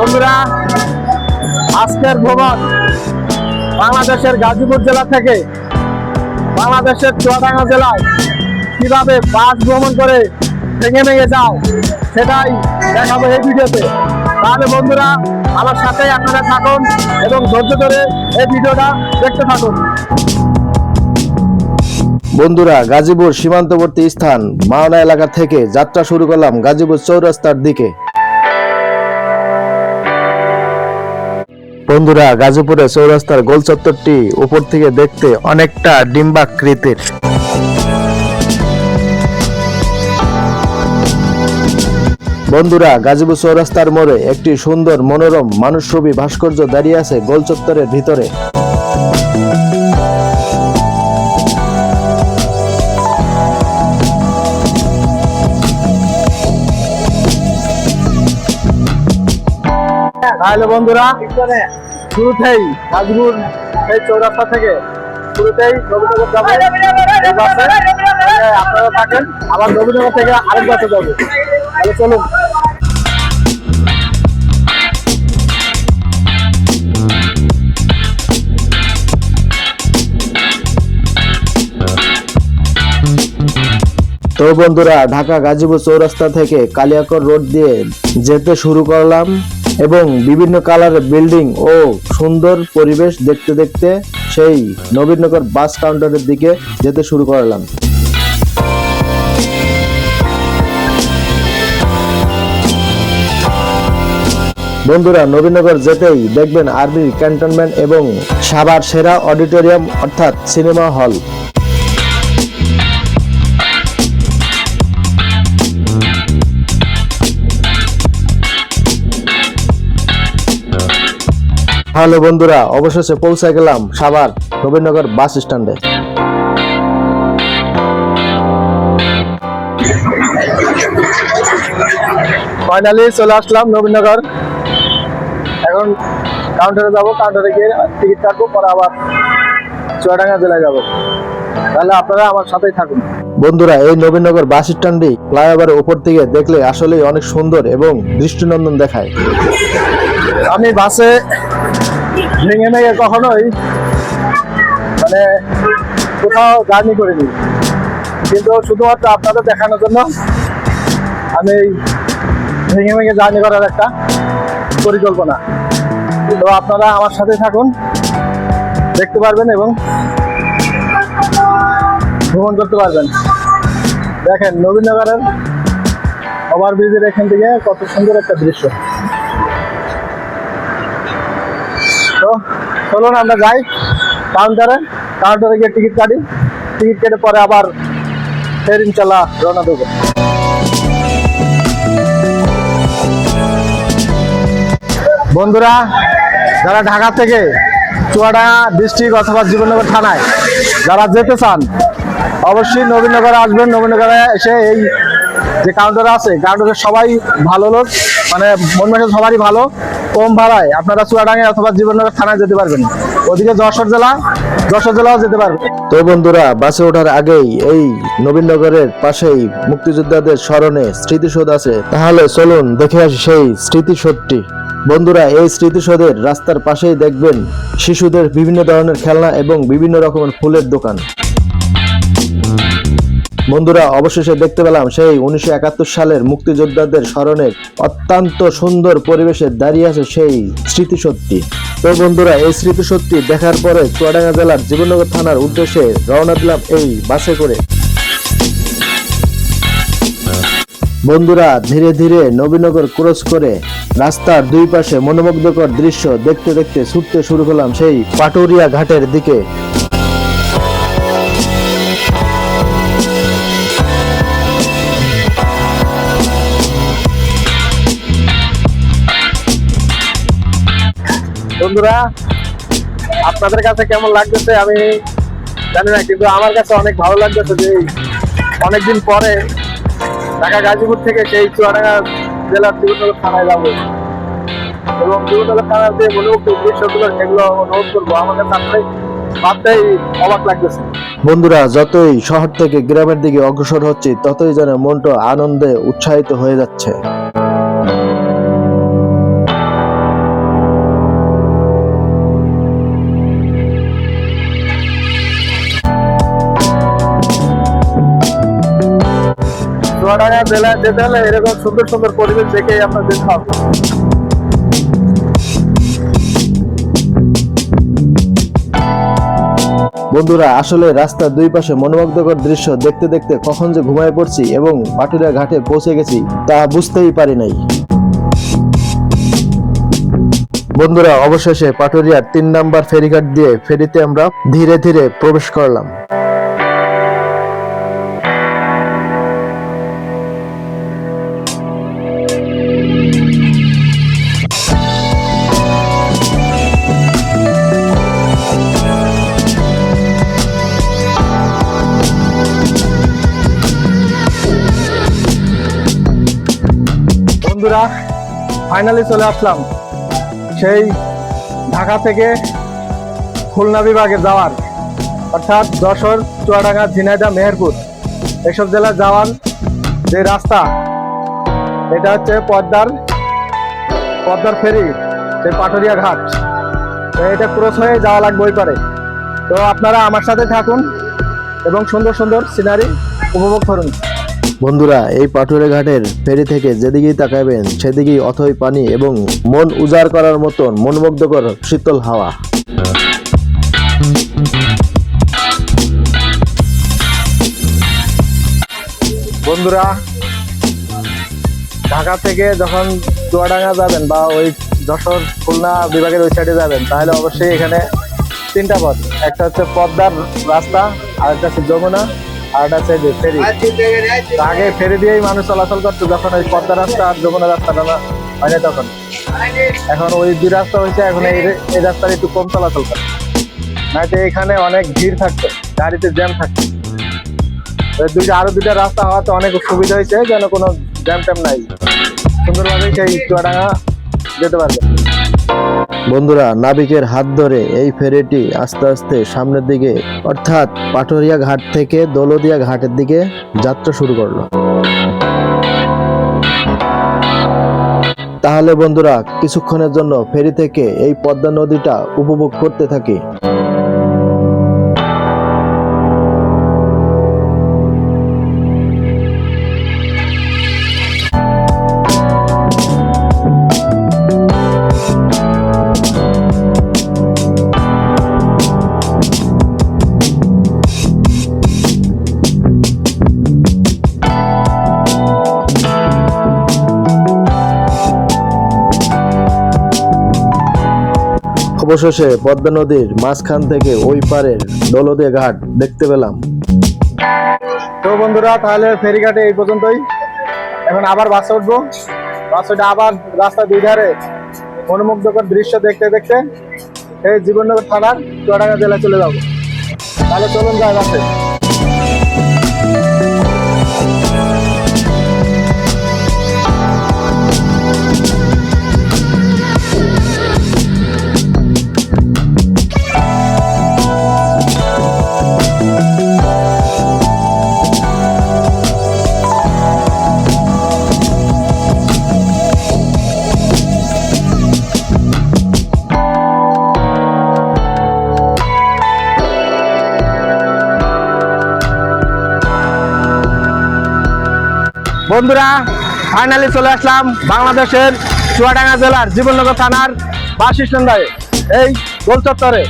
বন্ধুরা, আজকের ভ্রমণ বাংলাদেশের গাজীপুর জেলা থেকে বাংলাদেশের চুয়াডাঙ্গা জেলায় কীভাবে বাস ভ্রমণ করে ভেঙে ভেঙে যাও সেটাই দেখাবো এই ভিডিওতে। তাহলে বন্ধুরা, আমার সাথে আপনারা থাকুন এবং ধৈর্য ধরে এই ভিডিওটা দেখতে থাকুন। বন্ধুরা, গাজীপুর সীমান্তবর্তী স্থান মাওনা এলাকা থেকে যাত্রা শুরু করলাম গাজীপুর চৌরাস্তার দিকে। বন্ধুরা গাজীপুরে চৌরাস্তার গোল চত্বরটি উপর থেকে দেখতে অনেকটা ডিম্বাকৃতির। বন্ধুরা, গাজীপুর চৌরাস্তার মোড়ে একটি সুন্দর মনোরম মানুষ ছবি ভাস্কর্য দাঁড়িয়ে আছে গোল চত্বরের ভিতরে। তাহলে বন্ধুরা শুরুতেই এই চৌরাস্তা থেকে যাব। আপনারা থাকেন। আবার থেকে আরেক বাসে যাব। তাহলে চলুন। তো বন্ধুরা, ঢাকা গাজীপুর চৌরাস্তা থেকে কালিয়াকর রোড দিয়ে যেতে শুরু করলাম। এবং বিভিন্ন কালারের বিল্ডিং ও সুন্দর পরিবেশ দেখতে দেখতে সেই নবীনগর বাস কাউন্টারের দিকে যেতে শুরু করলাম। বন্ধুরা, নবীনগর যেতেই দেখবেন আর্মি ক্যান্টনমেন্ট এবং সাবার সেরা অডিটোরিয়াম অর্থাৎ সিনেমা হল। হ্যালো বন্ধুরা, অবশেষে পৌঁছে গেলাম সাভার নবীনগর বাস স্ট্যান্ডে। ফাইনালি চলে আসলাম নবীনগর এখন কাউন্টারে যাব কাউন্টারে গিয়ে টিকিট কাটবো, পরে আবার চুয়াডাঙ্গা জেলায় যাব। তাহলে আপনারা আমার সাথেই থাকুন। বন্ধুরা, এই নবীনগর বাস স্ট্যান্ডটি ফ্লাইওভারের উপর থেকে দেখলে আসলেই অনেক সুন্দর এবং দৃষ্টিনন্দন দেখায়। আমি বাসে ভেঙে ভেঙে কখনোই মানে কোথাও জার্নি করিনি। কিন্তু শুধুমাত্র আপনাদের দেখানোর জন্য আমি ভেঙে ভেঙে জার্নি করার একটা পরিকল্পনা। তো আপনারা আমার সাথে থাকুন, দেখতে পারবেন এবং ভ্রমণ করতে পারবেন। দেখেন, নবীনগরের ওভারব্রিজের এখান থেকে কত সুন্দর একটা দৃশ্য তো চলুন, আমরা যাই কাউন্টারে কাউন্টারে গিয়ে টিকিট কাটি। টিকিট কেটে পরে আবার ফের ইনশাল্লাহ রওনা দেবো। বন্ধুরা, যারা ঢাকা থেকে চুয়াডাঙ্গা ডিস্ট্রিক্ট অথবা জীবননগর থানায় যারা যেতে চান, অবশ্যই নবীনগরে আসবেন। নবীনগরে এসে এই যে কাউন্টার আছে কাউন্টারে সবাই ভালো লোক মানে মন সবারই ভালো। কম ভাড়ায় আপনারা চুয়াডাঙ্গা অথবা জীবননগর থানায় যেতে পারবেন। ওদিকে যশোর জেলা, যশোর জেলাও যেতে পারবেন তো বন্ধুরা, বাসে ওঠার আগেই এই নবীনগরের পাশেই মুক্তিযোদ্ধাদের স্মরণে স্মৃতিসৌধ আছে। তাহলে চলুন দেখে আসি সেই স্মৃতিসৌধটি। বন্ধুরা, এই স্মৃতিসৌধের রাস্তার পাশেই দেখবেন শিশুদের বিভিন্ন ধরনের খেলনা এবং বিভিন্ন রকমের ফুলের দোকান। বন্ধুরা, অবশেষে দেখতে পেলাম সেই উনিশশো একাত্তর সালের মুক্তিযোদ্ধাদের স্মরণের অত্যন্ত সুন্দর পরিবেশে দাঁড়িয়ে আছে সেই স্মৃতিসৌধটি তো বন্ধুরা, এই স্মৃতিসৌধটি দেখার পরে চুয়াডাঙ্গা জেলার জীবননগর থানার উদ্দেশ্যে রওনা দিলাম এই বাসে করে। বন্ধুরা, ধীরে ধীরে নবীনগর ক্রস করে রাস্তার দুই পাশে মনোমুগ্ধকর দৃশ্য দেখতে দেখতে ছুটতে শুরু করলাম সেই পাটুরিয়া ঘাটের দিকে। বন্ধুরা, আপনাদের কাছে কেমন লাগতেছে আমি জানি না, কিন্তু আমার কাছে অনেক ভালো লাগতেছে যে অনেকদিন পরে ঢাকা গাজীপুর থেকে সেই চুয়াডাঙ্গা জেলার জীবননগর থানায় যাব। এবং জীবননগর থানার যে মনোমুগ্ধ দৃশ্যগুলো সেগুলো অনুভব করব আমার কাছে ভাবতেই অবাক লাগতেছে। বন্ধুরা, যতই শহর থেকে গ্রামের দিকে অগ্রসর হচ্ছে, ততই যেন মনটা আনন্দে উৎসাহিত হয়ে যাচ্ছে। জেলায় যেতে হলে এরকম সুন্দর সুন্দর পরিবেশ দেখেই আপনার যেতে হবে। বন্ধুরা, আসলে রাস্তার দুই পাশে মনোমুগ্ধকর দৃশ্য দেখতে দেখতে কখন যে ঘুমায় পড়ছি এবং পাটুরিয়া ঘাটে পৌঁছে গেছি তা বুঝতেই পারি নাই। বন্ধুরা, অবশেষে পাটুরিয়ার তিন নাম্বার ফেরিঘাট দিয়ে ফেরিতে আমরা ধীরে ধীরে প্রবেশ করলাম। বন্ধুরা ফাইনালি চলে আসলাম সেই ঢাকা থেকে খুলনা বিভাগে যাওয়ার। অর্থাৎ যশোর, চুয়াডাঙ্গা, ঝিনাইদহ, মেহেরপুর এসব জেলা যাওয়ার যে রাস্তা, এটা হচ্ছে পদ্মার পদ্মার ফেরি, সেই পাটুরিয়া ঘাট। এটা ক্রস হয়ে যাওয়া লাগবে ওই পারে। তো আপনারা আমার সাথে থাকুন এবং সুন্দর সুন্দর সিনারি উপভোগ করুন। বন্ধুরা, এই পাটুরিয়া ঘাটের ফেরি থেকে যেদিকেই তাকাবেন সেদিকেই অথই পানি এবং মন উজাড় করার মতন মনোমুগ্ধকর শীতল হাওয়া। বন্ধুরা, ঢাকা থেকে যখন চুয়াডাঙ্গা যাবেন বা ওই যশোর খুলনা বিভাগের ওই সাইডে যাবেন, তাহলে অবশ্যই এখানে তিনটা পথ। একটা হচ্ছে পদ্মার রাস্তা আর একটা হচ্ছে যমুনা। আর একটা হচ্ছে ফেরি। আগে ফেরি দিয়েই মানুষ চলাচল করতো, যখন ওই পদ্মা রাস্তা আর যমুনা রাস্তাটা না হয়নি তখন। এখন ওই দুই রাস্তা হয়েছে, এখন এই রাস্তার একটু কম চলাচল করে। নয়তো এখানে অনেক ভিড় থাকতো, গাড়িতে জ্যাম থাকতো। দুইটা আরও দুইটা রাস্তা হওয়াতে অনেক সুবিধা হয়েছে, যেন কোনো জ্যাম ট্যাম নাই। সুন্দরভাবে সেই চুয়াডাঙ্গা যেতে পারবে। বন্ধুরা, নাবিকের হাত ধরে এই ফেরিটি আস্তে আস্তে সামনের দিকে, অর্থাৎ পাটরিয়া ঘাট থেকে দৌলদিয়া ঘাটের দিকে যাত্রা শুরু করল। তাহলে বন্ধুরা, কিছুক্ষণের জন্য ফেরি থেকে এই পদ্মা নদীটা উপভোগ করতে থাকি। অবশেষে পদ্মা নদীর মাঝখান থেকে ওই পারের দলদে ঘাট দেখতে পেলাম। তো বন্ধুরা, তাহলে ফেরিঘাটে এই পর্যন্তই। এখন আবার বাসে উঠবো। বাসে আবার রাস্তা দুই ধারে মনোমুগ্ধকর দৃশ্য দেখতে দেখতে এই জীবননগর থানার চুয়াডাঙ্গা জেলায় চলে যাব। তাহলে চলুন যাই বাসে। বন্ধুরা ফাইনালি চলে আসলাম বাংলাদেশের চুয়াডাঙ্গা জেলার জীবননগর থানার বাস স্ট্যান্ডে এই গোল চত্বরে